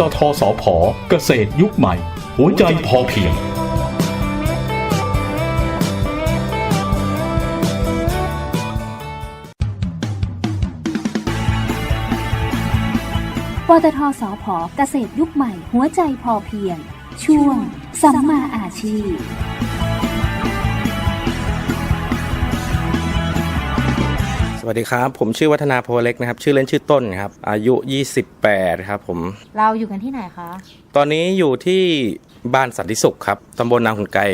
ตทสพเกษตรยุคใหม่ หัวใจพอเพียง ปตทสพเกษตรยุคใหม่ หัวใจพอเพียง ช่วงสัมมาอาชีพ วัสดีครับ ผมชื่อวัฒนาโพเล็กนะครับ ชื่อเล่นชื่อต้นครับ อายุ 28 ครับผม เราอยู่กันที่ไหนคะ ตอนนี้อยู่ที่บ้านสันติสุขครับ ตำบลนางขุนไก่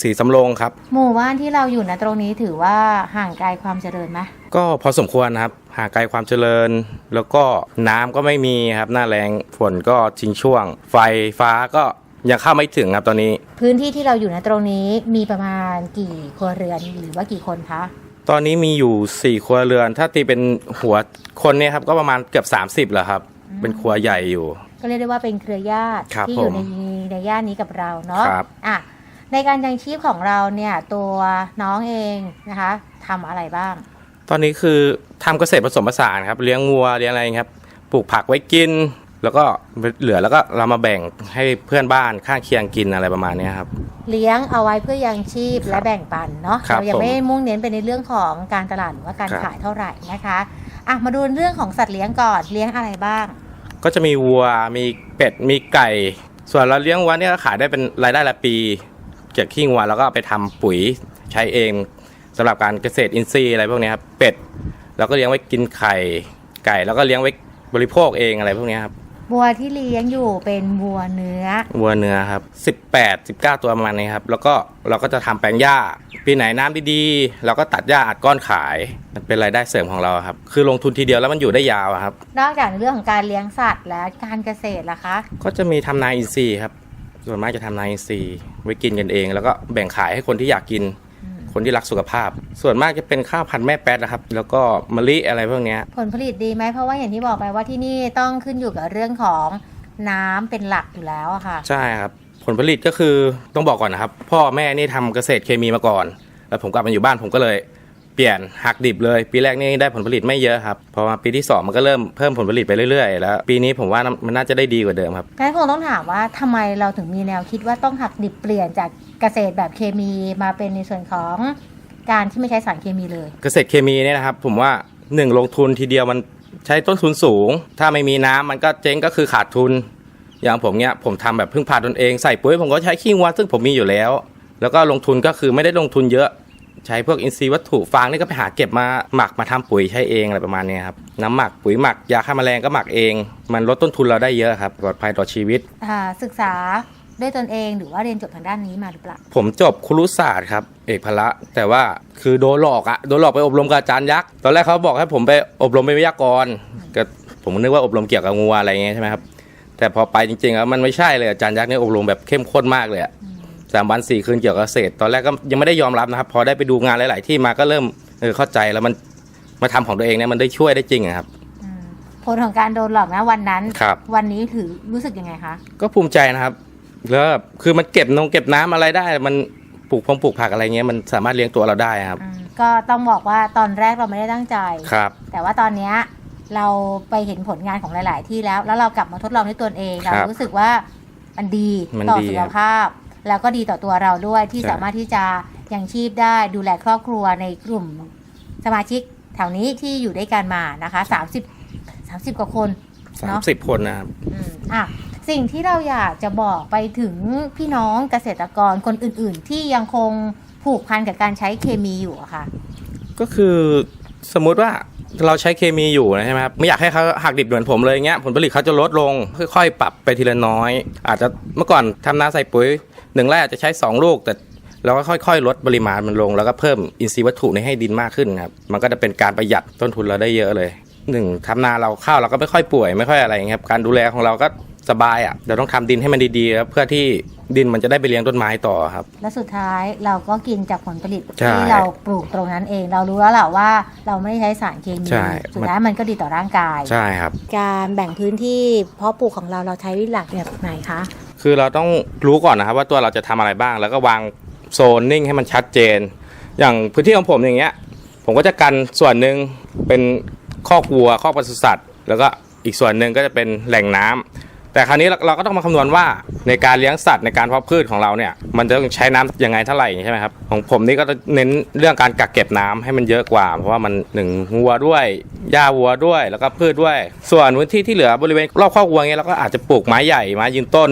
สีสำโรงครับ หมู่บ้านที่เราอยู่นะตรงนี้ถือว่าห่างไกลความเจริญไหมก็พอสมควรนะครับ ห่างไกลความเจริญ แล้วก็น้ำก็ไม่มีครับ หน้าแรงฝนก็ทิ้งช่วง ไฟฟ้าก็ยังเข้าไม่ถึงครับตอนนี้ พื้นที่ที่เราอยู่นะตรงนี้มีประมาณกี่ครัวเรือนหรือว่ากี่คนคะ ตอนนี้มีอยู่ 4 ครัวเรือน ถ้าตีเป็นหัวคนเนี่ยครับ ก็ประมาณเกือบ 30แล้วครับ เป็นครัวใหญ่อยู่ ก็เรียกได้ว่าเป็นเครือญาติครับที่อยู่ผมในในย่านนี้กับเราเนาะครับ อะในการยังชีพของเราเนี่ยตัวน้องเองนะคะทำอะไรบ้าง ตอนนี้คือทำเกษตรผสมผสานครับ เลี้ยงวัวเลี้ยงอะไรครับ ปลูกผักไว้กิน แล้วก็เหลือแล้วก็เรามาแบ่งให้เพื่อนบ้านข้างเคียงกินอะไรประมาณเนี้ยครับ เลี้ยงเอาไว้เพื่อยังชีพและแบ่งปันเนาะครับเรายังผมไม่มุ่งเน้นไปในเรื่องของการตลาดหรือว่าการครับ ขายเท่าไหร่นะคะอะมาดูเรื่องของสัตว์เลี้ยงก่อนเลี้ยงอะไรบ้าง ก็จะมีวัวมีเป็ดมีไก่ ส่วนเราเลี้ยงวัวเนี่ยก็ขายได้เป็นรายได้ละปีเก็บขี้วัวแล้วก็เอาไปทำปุ๋ยใช้เองสำหรับการเกษตรอินทรีย์อะไรพวกเนี้ยครับเป็ดเราก็เลี้ยงไว้กินไข่ไก่ แล้วก็เลี้ยงไว้บริโภคเองอะไรพวกเนี้ยครับ วัวที่เลี้ยงอยู่เป็นวัวเนื้อ วัวเนื้อครับ 18 19 ตัวประมาณนี้ครับ แล้วก็เราก็จะทำแปลงหญ้า ปีไหนน้ำดีๆ เราก็ตัดหญ้าอัดก้อนขาย มันเป็นรายได้เสริมของเราครับ คือลงทุนทีเดียวแล้วมันอยู่ได้ยาวอะครับ นอกจากในเรื่องของการเลี้ยงสัตว์และการเกษตรล่ะคะ ก็จะมีทำนาอินทรีย์ครับ ส่วนมากจะทำนาอินทรีย์ไว้กินกันเอง แล้วก็แบ่งขายให้คนที่อยากกิน คนที่รักสุขภาพ ส่วนมากจะเป็นข้าวพันธุ์แม่แป๊ดนะครับ แล้วก็มะลิอะไรพวกเนี้ย ผลผลิตดีไหมเพราะว่าอย่างที่บอกไปว่าที่นี่ต้องขึ้นอยู่กับเรื่องของน้ำเป็นหลักอยู่แล้วอะค่ะ ใช่ครับ ผลผลิตก็คือต้องบอกก่อนนะครับ พ่อแม่นี่ทำเกษตรเคมีมาก่อน แล้วผมกลับมาอยู่บ้านผมก็เลย เปลี่ยนหักดิบเลย ปีแรกนี่ได้ผลผลิตไม่เยอะครับพอมาปีที่สองมันก็เริ่มเพิ่มผลผลิตไปเรื่อยๆ แล้ว ปีนี้ผมว่ามันน่าจะได้ดีกว่าเดิมครับงั้นคงต้องถามว่าทำไมเราถึงมีแนวคิดว่าต้องหักดิบเปลี่ยนจากเกษตรแบบเคมีมาเป็นในส่วนของการที่ไม่ใช้สารเคมีเลย เกษตรเคมีเนี่ยนะครับ ผมว่าหนึ่งลงทุนทีเดียวมันใช้ต้นทุนสูง ถ้าไม่มีน้ำมันก็เจ๊งก็คือขาดทุน อย่างผมเนี้ยผมทำแบบพึ่งพาตนเองใส่ปุ๋ยผมก็ใช้ขี้วัวซึ่งผมมีอยู่แล้ว แล้วก็ลงทุนก็คือไม่ได้ลงทุนเยอะ ใช้พวกอินทรีย์วัตถุฟางนี่ก็ไปหาเก็บมาหมักมาทำปุ๋ยใช้เองอะไรประมาณเนี้ยครับน้ำหมักปุ๋ยหมักยาฆ่าแมลงก็หมักเอง มันลดต้นทุนเราได้เยอะครับปลอดภัยต่อชีวิตอ่าศึกษาด้วยตนเองหรือว่าเรียนจบทางด้านนี้มาหรือเปล่า ผมจบครุศาสตร์ครับ เอกพละ แต่ว่าคือโดนหลอกอะโดนหลอกไปอบรมกับอาจารย์ยักษ์ ตอนแรกเขาบอกให้ผมไปอบรมเป็นวิทยากรก็ผมนึกว่าอบรมเกี่ยวกับงูอะไรอย่างเงี้ยใช่ไหมครับ แต่พอไปจริงๆแล้วมันไม่ใช่เลยอาจารย์ยักษ์เนี่ยอบรมแบบเข้มข้นมากเลยอะ สามวันสี่คืนเกี่ยวกับเกษตร ตอนแรกก็ยังไม่ได้ยอมรับนะครับ พอได้ไปดูงานหลาย ๆ ที่มาก็เริ่มเออเข้าใจแล้วมันมาทำของตัวเองเนี่ยมันได้ช่วยได้จริงอะครับอืมผลของการโดนหลอกนะวันนั้นครับวันนี้ถือรู้สึกยังไงคะ ก็ภูมิใจนะครับ แล้วแบบคือมันเก็บนงเก็บน้ำอะไรได้ มันปลูกพงปลูกผักอะไรเงี้ยมันสามารถเลี้ยงตัวเราได้ครับอืมก็ต้องบอกว่าตอนแรกเราไม่ได้ตั้งใจครับ แต่ว่าตอนเนี้ยเราไปเห็นผลงานของหลาย ๆ ที่แล้ว แล้วเรากลับมาทดลองด้วยตัวเองครัเราบรู้สึกว่ามันดีมันต่อดีสุขภาพ แล้วก็ดีต่อตัวเราด้วยที่ใช่สามารถที่จะยังชีพได้ดูแลครอบครัวในกลุ่มสมาชิกแถวนี้ที่อยู่ด้วยกันมานะคะ30 30กว่าคนสามเนาะสิบคนนะครับอืมอะสิ่งที่เราอยากจะบอกไปถึงพี่น้องเกษตรกรคนอื่น ๆ ที่ยังคงผูกพันกับการใช้เคมีอยู่อะค่ะ ก็คือสมมุติว่า เราใช้เคมีอยู่นะใช่ไหมครับไม่อยากให้เขาหักดิบเหมือนผมเลยเงี้ยผลผลิตเขาจะลดลงค่อยๆปรับไปทีละน้อย อาจจะเมื่อก่อนทำนาใส่ปุ๋ยหนึ่งไร่อาจจะใช้สองลูกแต่เราก็ค่อยๆ ลดปริมาณมันลง แล้วก็เพิ่มอินทรีย์วัตถุในให้ดินมากขึ้นครับมันก็จะเป็นการประหยัดต้นทุนเราได้เยอะเลยหนึ่งทำนาเราข้าวเราก็ไม่ค่อยป่วยไม่ค่อยอะไรเงี้ยครับการดูแลของเราก็สบายอะเราต้องทำดินให้มันดีๆ เพื่อที่ ดินมันจะได้ไปเลี้ยงต้นไม้ต่อครับ และสุดท้ายเราก็กินจากผลผลิตใช่ ที่เราปลูกตรงนั้นเอง เรารู้แล้วแหละว่าเราไม่ได้ใช้สารเคมีใช่ สุดท้ายมันก็ดีต่อร่างกาย ใช่ครับ การแบ่งพื้นที่เพาะปลูกของเราเราใช้หลักแบบไหนคะ คือเราต้องรู้ก่อนนะครับว่าตัวเราจะทำอะไรบ้าง แล้วก็วางโซนนิ่งให้มันชัดเจน อย่างพื้นที่ของผมอย่างเงี้ย ผมก็จะกันส่วนหนึ่งเป็นคอกวัวคอกปศุสัตว์ แล้วก็อีกส่วนหนึ่งก็จะเป็นแหล่งน้ำ แต่คราวนี้เราเราก็ต้องมาคำนวณว่าในการเลี้ยงสัตว์ในการเพาะพืชของเราเนี่ย มันจะต้องใช้น้ำยังไงเท่าไหร่ใช่ไหมครับของผมนี่ก็จะเน้นเรื่องการกักเก็บน้ำให้มันเยอะกว่า เพราะว่ามันหนึ่งวัวด้วยหญ้าวัวด้วยแล้วก็พืชด้วย ส่วนพื้นที่ที่เหลือบริเวณรอบคอกวัวเงี้ยเราก็อาจจะปลูกไม้ใหญ่ไม้ยืนต้น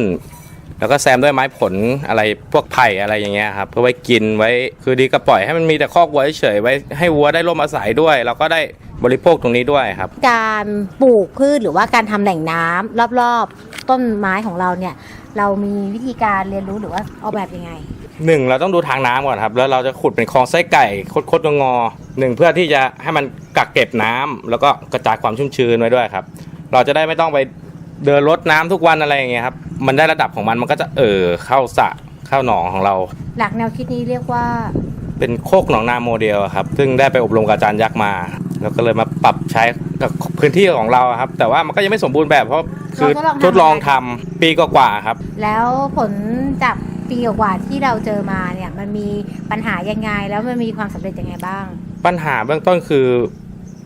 แล้วก็แซมด้วยไม้ผลอะไรพวกไผ่อะไรอย่างเงี้ยครับเพื่อไว้กินไว้คือดีก็ปล่อยให้มันมีแต่คอกวัวเฉยๆไว้ให้วัวได้ร่มอาศัยด้วย แล้วก็ได้บริโภคตรงนี้ด้วยครับ การปลูกพืชหรือว่าการทำแหล่งน้ำรอบๆ ต้นไม้ของเราเนี่ย เรามีวิธีการเรียนรู้หรือว่าออกแบบยังไง หนึ่งเราต้องดูทางน้ำก่อนครับ แล้วเราจะขุดเป็นคลองไส้ไก่คดๆงอๆหนึ่งเพื่อที่จะให้มันกักเก็บน้ำแล้วก็กระจายความชุ่มชื้นไว้ด้วยครับ เราจะได้ไม่ต้องไปเดินรดน้ำทุกวันอะไรอย่างเงี้ยครับ มันได้ระดับของมันมันก็จะเอ่อเข้าสระเข้าหนองของเรา หลักแนวคิดนี้เรียกว่า เป็นโคกหนองนาโมเดลครับ ซึ่งได้ไปอบรมกับอาจารย์ยักษ์มา แล้วก็เลยมาปรับใช้กับพื้นที่ของเราครับ แต่ว่ามันก็ยังไม่สมบูรณ์แบบเพราะคือเราททดดลลอองงทำ ทำปีกว่าๆครับ แล้วผลจากปีกว่าๆที่เราเจอมาเนี่ยมันมีปัญหายังไง แล้วมันมีความสำเร็จยังไงบ้าง ปัญหาเบื้องต้นคือ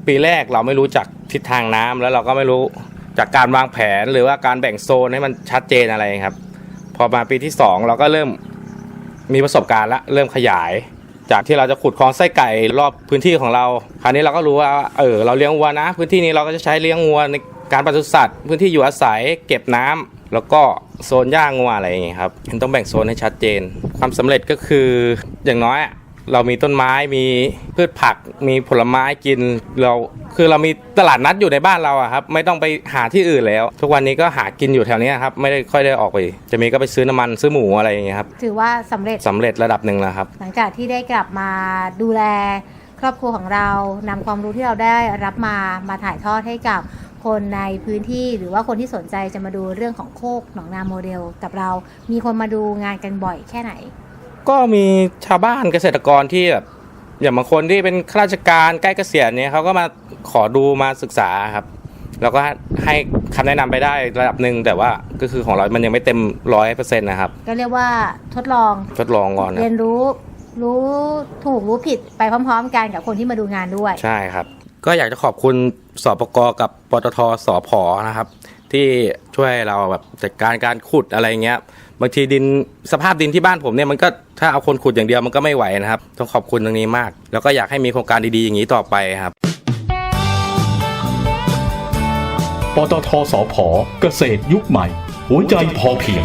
ปีแรกเราไม่รู้จักทิศทางน้ำแล้วเราก็ไม่รู้ จากการวางแผนหรือว่าการแบ่งโซนให้มันชัดเจนอะไรครับ พอมาปีที่สองเราก็เริ่มมีประสบการณ์ละเริ่มขยาย จากที่เราจะขุดคลองไส้ไก่รอบพื้นที่ของเรา คราวนี้เราก็รู้ว่าเออเราเลี้ยงวัวนะ พื้นที่นี้เราก็จะใช้เลี้ยงวัวในการปศุสัตว์ พื้นที่อยู่อาศัยเก็บน้ำแล้วก็โซนย่างงัวอะไรอย่างเงี้ยครับมันต้องแบ่งโซนให้ชัดเจน ความสำเร็จก็คืออย่างน้อย เรามีต้นไม้มีพืชผัก มีผลไม้กินเราคือเรามีตลาดนัดอยู่ในบ้านเราอะครับ ไม่ต้องไปหาที่อื่นแล้ว ทุกวันนี้ก็หากินอยู่แถวเนี้ยครับ ไม่ได้ค่อยได้ออกไป จะมีก็ไปซื้อน้ำมันซื้อหมูอะไรอย่างเงี้ยครับถือว่าสำเร็จสำเร็จระดับหนึ่งแล้วครับ หลังจากที่ได้กลับมาดูแลครอบครัวของเรานำความรู้ที่เราได้รับมามาถ่ายทอดให้กับคนในพื้นที่หรือว่าคนที่สนใจจะมาดูเรื่องของโคกหนองนาโมเดลกับเรา มีคนมาดูงานกันบ่อยแค่ไหน ก็มีชาวบ้านเกษตรกรที่แบบอย่างบางคนที่เป็นข้าราชการใกล้เกษียณเนี่ยเขาก็มาขอดูมาศึกษาครับ แล้วก็ให้คำแนะนำไปได้ระดับหนึ่งแต่ว่าก็คือของเรา มันยังไม่เต็มร้อยเปอร์เซ็นต์นะครับ ก็เรียกว่าทดลองทดลองก่อนนะเรียนรู้รู้ถูกรู้ผิดไปพร้อม ๆ กันกับคนที่มาดูงานด้วย ใช่ครับ ก็อยากจะขอบคุณสปกกับปตทสพนะครับ ที่ช่วยเราแบบจัดการการขุดอะไรเงี้ยบางทีดินสภาพดินที่บ้านผมเนี่ยมันก็ถ้าเอาคนขุดอย่างเดียวมันก็ไม่ไหวนะครับ ต้องขอบคุณตรงนี้มาก แล้วก็อยากให้มีโครงการดีๆอย่างนี้ต่อไปครับปตทสพเกษตรยุคใหม่ หัวใจพอเพียง